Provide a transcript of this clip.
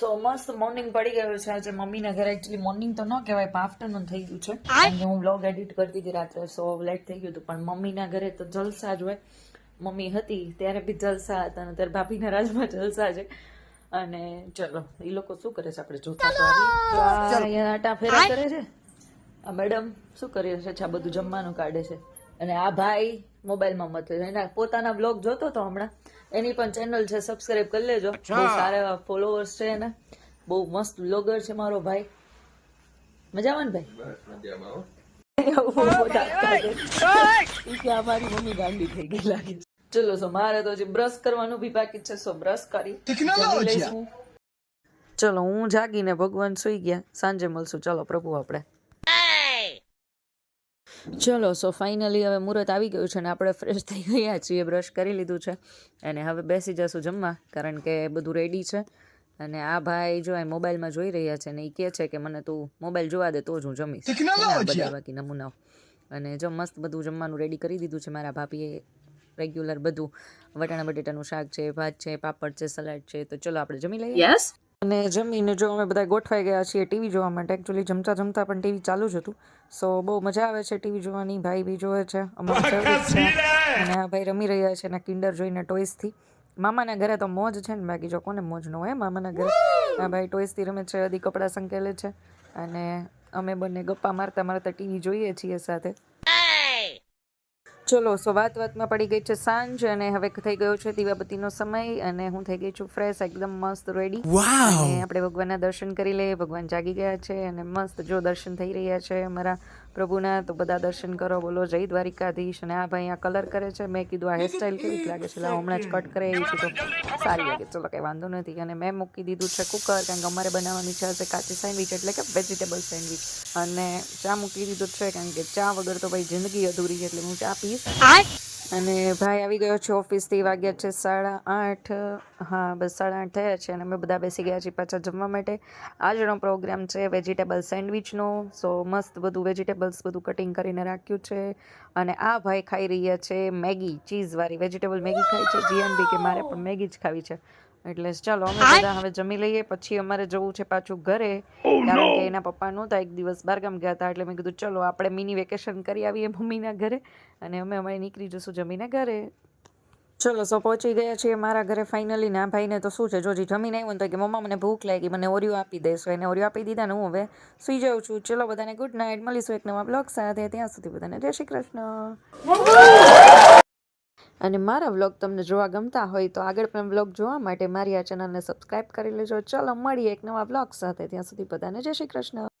સો મસ્ત મોર્નિંગ પડી ગયું છે. આજે મમ્મીના ઘરે એકચ્યુઅલી મોર્નિંગ તો ન કહેવાય પણ આફ્ટરનૂન થઈ ગયું છે. કારણ કે હું વ્લોગ એડિટ કરતી હતી રાત્રે સો લેટ થઈ ગયું હતું. પણ મમ્મીના ઘરે તો જલસા જ હોય. મમ્મી હતી ત્યારે બી જલસા હતા અને ત્યારે ભાભીના રાજમાં જલસા છે. અને ચલો એ લોકો શું કરે છે? આપણે જોતા તો. અહીંયા આટા ફેરા કરે છે? આ મેડમ શું કરે છે આ બધું જમવાનું કાઢે છે. અને આ ભાઈ મોબાઈલમાં મત એના પોતાના બ્લોગ જોતો તો હમણાં. એની પણ ચેનલ છે સબસ્ક્રાઇબ કરી લેજો. બહુ સારા એવા ફોલોઅર્સ છે એને. બહુ મસ્ત બ્લોગર છે મારો ભાઈ. મજામાં ને ભાઈ? મમ્મી ગાંડી થઈ ગઈ લાગે ચલો સો મારે તો હજી બ્રશ કરવાનું બી બાકી છે સો બ્રશ કરી. ચલો હું જાગીને ભગવાન સુઈ ગયા. સાંજે મળશું. ચલો પ્રભુ આપણે. ચલો સો ફાઇનલી હવે મુહૂર્ત આવી ગયું છે ને આપણે ફ્રેશ થઈ ગયા છીએ બ્રશ કરી લીધું છે. અને હવે બેસી જશું જમવા કારણ કે બધું રેડી છે. અને આ ભાઈ જો એ મોબાઈલમાં જોઈ રહ્યા છે ને એ કહે છે કે મને તું મોબાઈલ જોવા દે તો જ હું જમીશ. બધા બાકી નમૂનાઓ. અને જો મસ્ત બધું જમવાનું રેડી કરી દીધું છે મારા ભાભીએ. રેગ્યુલર બધું. વટાણા બટેટાનું શાક છે ભાત છે પાપડ છે સલાડ છે. તો ચલો આપણે જમી લઈએ. યસ અને જમીને જો અમે બધા ગોઠવાઈ ગયા છીએ ટીવી જોવા માટે. એકચ્યુઅલી જમતા જમતા પણ ટીવી ચાલુ જ હતું. સો બહુ મજા આવે છે ટીવી જોવાની. ભાઈ બી જોવે છે. અમારું ફેવરેટ છે. અને આ ભાઈ રમી રહ્યા છે એના કિન્ડર જોઈને ટોયસથી મામાના ઘરે તો મોજ છે ને બાકી જો કોને મોજ ન હોય મામાના ઘરે. આ ભાઈ ટોયસથી રમે છે હજી કપડાં સંકેલે છે. અને અમે બંને ગપ્પા મારતા મારતા ટીવી જોઈએ છીએ સાથે. ચલો સો વાત વાતમાં પડી ગઈ છે સાંજ અને હવે થઈ ગયો છે દીવાબત્તીનો સમય અને હું થઈ ગઈ છું ફ્રેશ એકદમ મસ્ત રેડી અને આપણે ભગવાનના દર્શન કરી લઈએ ભગવાન જાગી ગયા છે અને મસ્ત જો દર્શન થઈ રહ્યા છે અમારા પ્રભુના તો બધા દર્શન કરો બોલો જય દ્વારિકાધીશ. અને આ ભાઈ આ કલર કરે છે મેં કીધું આ હેરસ્ટાઈલ કેવી લાગે છે હમણાં જ કટ કરે એવી છે તો સારી લાગે ચલો કંઈ વાંધો નથી. અને મેં મૂકી દીધું છે કુકર કારણ કે અમારે બનાવવાની છે આજે કાચી સેન્ડવિચ એટલે કે વેજીટેબલ સેન્ડવિચ અને ચા મૂકી દીધું છે કારણ કે ચા વગર તો ભાઈ જિંદગી અધૂરી છે એટલે હું ચા પીશ અને ભાઈ આવી ગયો છે ઓફિસથી વાગ્યા છે સાડા આઠ. હા, બસ સાડા આઠ થયા છે અને અમે બધા બેસી ગયા છીએ પાછા જમવા માટે. આજનો પ્રોગ્રામ છે વેજીટેબલ સેન્ડવિચનો સો મસ્ત બધું વેજીટેબલ્સ બધું કટિંગ કરીને રાખ્યું છે. અને આ ભાઈ ખાઈ રહ્યા છે મેગી, ચીઝવાળી. વેજીટેબલ મેગી ખાઈ છે. જીએન બી કે મારે પણ મેગી જ ખાવી છે. એટલે ચાલો અમે બધા હવે જમી લઈએ. પછી અમારે જવું છે પાછું ઘરે. કારણ કે એના પપ્પા નહોતા એક દિવસ બહારગામ ગયા હતા. એટલે મેં કીધું ચલો આપણે મિની વેકેશન કરી આવીએ મમ્મીના ઘરે. અને અમે અમારે નીકળી જશું જમીને ઘરે. ચલો સો પહોંચી ગયા છીએ મારા ઘરે ફાઇનલી ના ભાઈને તો શું છે જોજી જમીને આવ્યો ને તો કે મમ્મા મને ભૂખ લાગી મને ઓરિયો આપી દેશો એને ઓરિયો આપી દીધા ને હું હવે સુઈ જાઉં છું. ચલો બધાને ગુડ નાઇટ મળીશું એક નવા બ્લોગ સાથે. ત્યાં સુધી બધાને જય શ્રી કૃષ્ણ. અને મારા વ્લોગ તમને જોવા ગમતા હોય તો આગળ પણ વ્લોગ જોવા માટે મારી આ ચેનલને સબસ્ક્રાઈબ કરી લેજો. ચલો, મળીએ એક નવા વ્લોગ સાથે. ત્યાં સુધી બધાને જય શ્રી કૃષ્ણ.